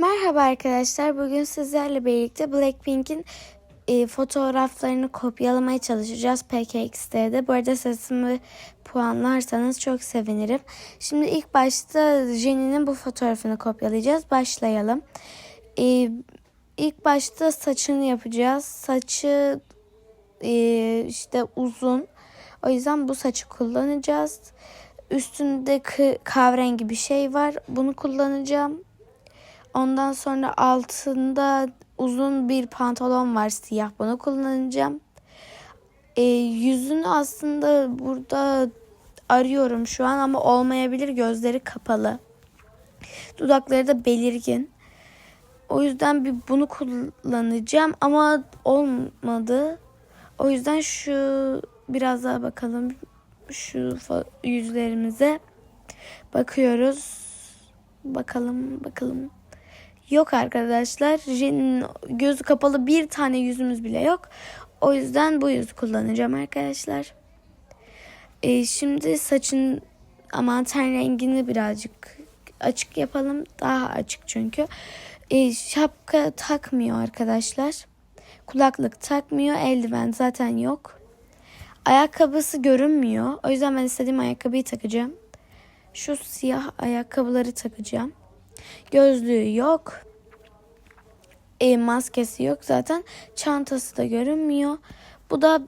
Merhaba arkadaşlar. Bugün sizlerle birlikte Blackpink'in e, fotoğraflarını kopyalamaya çalışacağız PKX'de. Bu arada sesimi puanlarsanız çok sevinirim. Şimdi ilk başta Jenny'nin bu fotoğrafını kopyalayacağız. Başlayalım. E, ilk başta saçını yapacağız. Saçı e, işte uzun. O yüzden bu saçı kullanacağız. Üstünde kahverengi bir şey var. Bunu kullanacağım. Ondan sonra altında uzun bir pantolon var siyah. Bunu kullanacağım. E, yüzünü aslında burada arıyorum şu an ama olmayabilir. Gözleri kapalı. Dudakları da belirgin. O yüzden bir bunu kullanacağım ama olmadı. O yüzden şu biraz daha bakalım şu yüzlerimize bakıyoruz. Bakalım bakalım. Yok arkadaşlar. Jen'in gözü kapalı bir tane yüzümüz bile yok. O yüzden bu yüzü kullanacağım arkadaşlar. Ee, şimdi saçın aman ten rengini birazcık açık yapalım. Daha açık çünkü. Ee, şapka takmıyor arkadaşlar. Kulaklık takmıyor. Eldiven zaten yok. Ayakkabısı görünmüyor. O yüzden ben istediğim ayakkabıyı takacağım. Şu siyah ayakkabıları takacağım. Gözlüğü yok. E, maskesi yok zaten. Çantası da görünmüyor. Bu da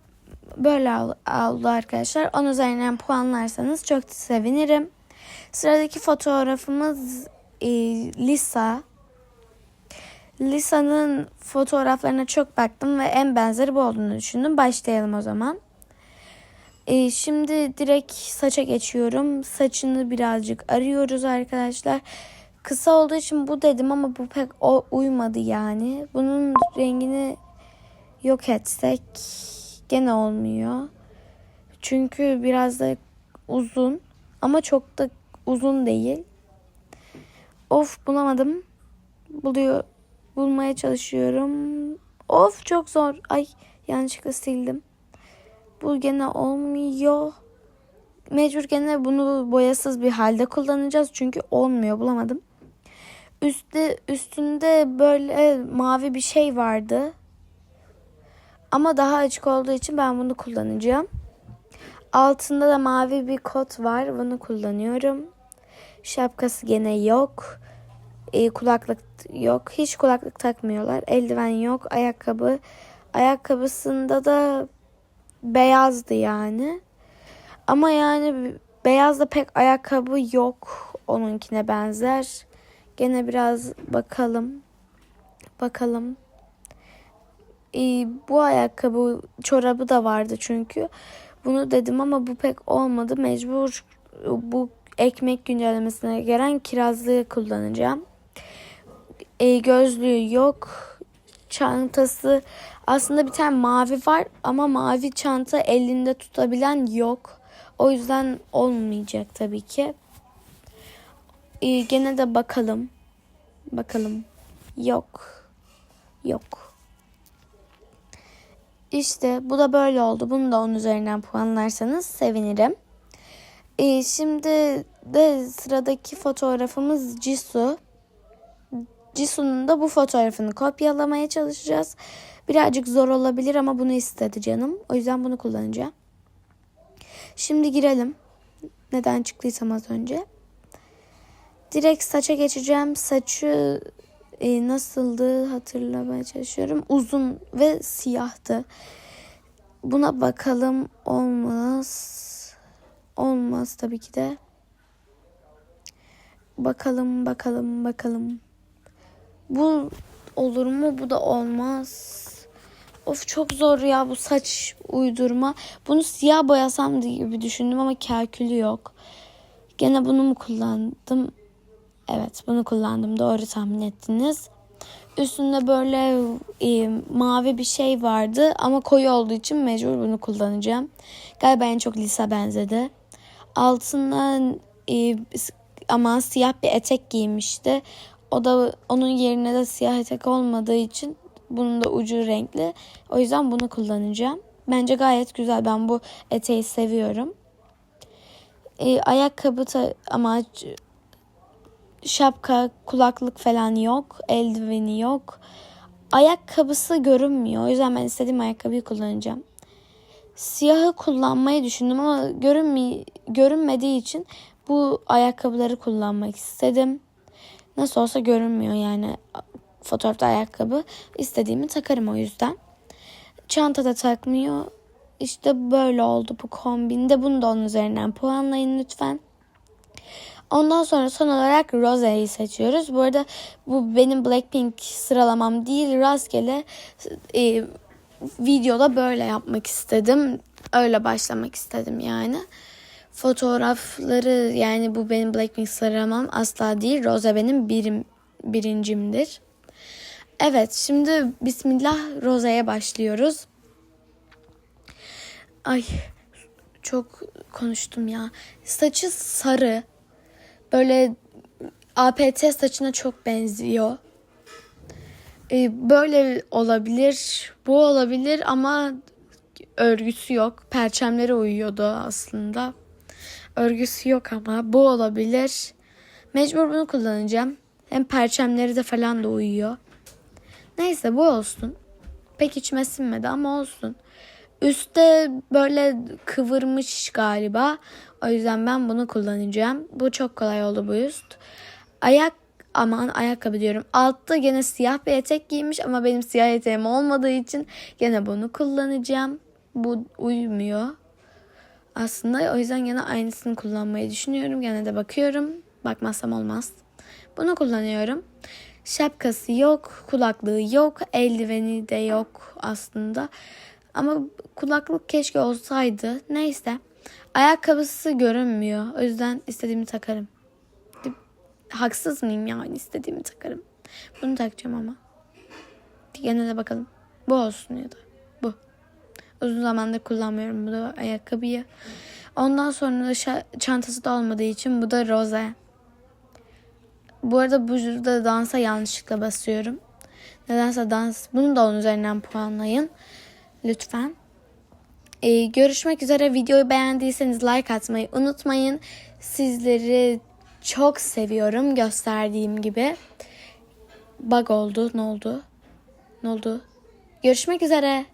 böyle oldu arkadaşlar. 10 üzerinden puanlarsanız çok sevinirim. Sıradaki fotoğrafımız e, Lisa. Lisa'nın fotoğraflarına çok baktım ve en benzeri bu olduğunu düşündüm. Başlayalım o zaman. E, şimdi direkt saça geçiyorum. Saçını birazcık arıyoruz arkadaşlar. Kısa olduğu için bu dedim ama bu pek o uymadı yani. Bunun rengini yok etsek gene olmuyor. Çünkü biraz da uzun ama çok da uzun değil. Of bulamadım. Buluyor bulmaya çalışıyorum. Of çok zor. Ay yanlışlıkla sildim. Bu gene olmuyor. Mecbur gene bunu boyasız bir halde kullanacağız. Çünkü olmuyor bulamadım. Üstte, üstünde böyle mavi bir şey vardı. Ama daha açık olduğu için ben bunu kullanacağım. Altında da mavi bir kot var. Bunu kullanıyorum. Şapkası gene yok. E, kulaklık yok. Hiç kulaklık takmıyorlar. Eldiven yok. Ayakkabı. Ayakkabısında da beyazdı yani. Ama yani beyazda pek ayakkabı yok onunkine benzer. Gene biraz bakalım. Bakalım. Ee, bu ayakkabı çorabı da vardı çünkü. Bunu dedim ama bu pek olmadı. Mecbur bu ekmek güncellemesine gelen kirazlığı kullanacağım. Ee, gözlüğü yok. Çantası aslında bir tane mavi var ama mavi çanta elinde tutabilen yok. O yüzden olmayacak tabii ki. Ee, gene de bakalım. Bakalım. Yok. Yok. İşte bu da böyle oldu. Bunu da 10 üzerinden puanlarsanız sevinirim. Ee, şimdi de sıradaki fotoğrafımız Jisoo. Jisoo'nun da bu fotoğrafını kopyalamaya çalışacağız. Birazcık zor olabilir ama bunu istedi canım. O yüzden bunu kullanacağım. Şimdi girelim. Neden çıktıysam az önce. Direkt saça geçeceğim. Saçı e, nasıldı hatırlamaya çalışıyorum. Uzun ve siyahtı. Buna bakalım olmaz. Olmaz tabii ki de. Bakalım bakalım bakalım. Bu olur mu? Bu da olmaz. Of çok zor ya bu saç uydurma. Bunu siyah boyasam gibi düşündüm ama kalkülü yok. Gene bunu mu kullandım? Evet bunu kullandım. Doğru tahmin ettiniz. Üstünde böyle e, mavi bir şey vardı ama koyu olduğu için mecbur bunu kullanacağım. Galiba en çok Lisa benzedi. Altından e, ama siyah bir etek giymişti. O da onun yerine de siyah etek olmadığı için bunun da ucu renkli. O yüzden bunu kullanacağım. Bence gayet güzel. Ben bu eteği seviyorum. E, ayakkabı ama şapka, kulaklık falan yok. Eldiveni yok. Ayakkabısı görünmüyor. O yüzden ben istediğim ayakkabıyı kullanacağım. Siyahı kullanmayı düşündüm ama görünme, görünmediği için bu ayakkabıları kullanmak istedim. Nasıl olsa görünmüyor yani fotoğrafta ayakkabı. İstediğimi takarım o yüzden. Çanta da takmıyor. İşte böyle oldu bu kombinde. Bunu da onun üzerinden puanlayın lütfen. Ondan sonra son olarak Rose'yi seçiyoruz. Bu arada bu benim Blackpink sıralamam değil. Rastgele e, videoda böyle yapmak istedim. Öyle başlamak istedim yani. Fotoğrafları yani bu benim Blackpink sıralamam asla değil. Rose benim birim, birincimdir. Evet şimdi Bismillah Rose'ye başlıyoruz. Ay çok konuştum ya. Saçı sarı. Böyle APT saçına çok benziyor. Ee, böyle olabilir. Bu olabilir ama örgüsü yok. Perçemlere uyuyordu aslında. Örgüsü yok ama bu olabilir. Mecbur bunu kullanacağım. Hem perçemleri de falan da uyuyor. Neyse bu olsun. Pek içime sinmedi ama olsun. Üste böyle kıvırmış galiba. O yüzden ben bunu kullanacağım. Bu çok kolay oldu bu üst. Ayak aman ayakkabı diyorum. Altta gene siyah bir etek giymiş ama benim siyah eteğim olmadığı için gene bunu kullanacağım. Bu uymuyor. Aslında o yüzden gene aynısını kullanmayı düşünüyorum. Gene de bakıyorum. Bakmazsam olmaz. Bunu kullanıyorum. Şapkası yok, kulaklığı yok, eldiveni de yok aslında. Ama kulaklık keşke olsaydı. Neyse. Ayakkabısı görünmüyor. O yüzden istediğimi takarım. Haksız mıyım yani istediğimi takarım. Bunu takacağım ama. Gene de bakalım. Bu olsun ya da bu. Uzun zamandır kullanmıyorum bu da ayakkabıyı. Ondan sonra da çantası da olmadığı için bu da roze. Bu arada burada dansa yanlışlıkla basıyorum. Nedense dans. Bunu da onun üzerinden puanlayın. Lütfen. Ee, görüşmek üzere. Videoyu beğendiyseniz like atmayı unutmayın. Sizleri çok seviyorum gösterdiğim gibi. Bug oldu. Ne oldu? Ne oldu? Görüşmek üzere.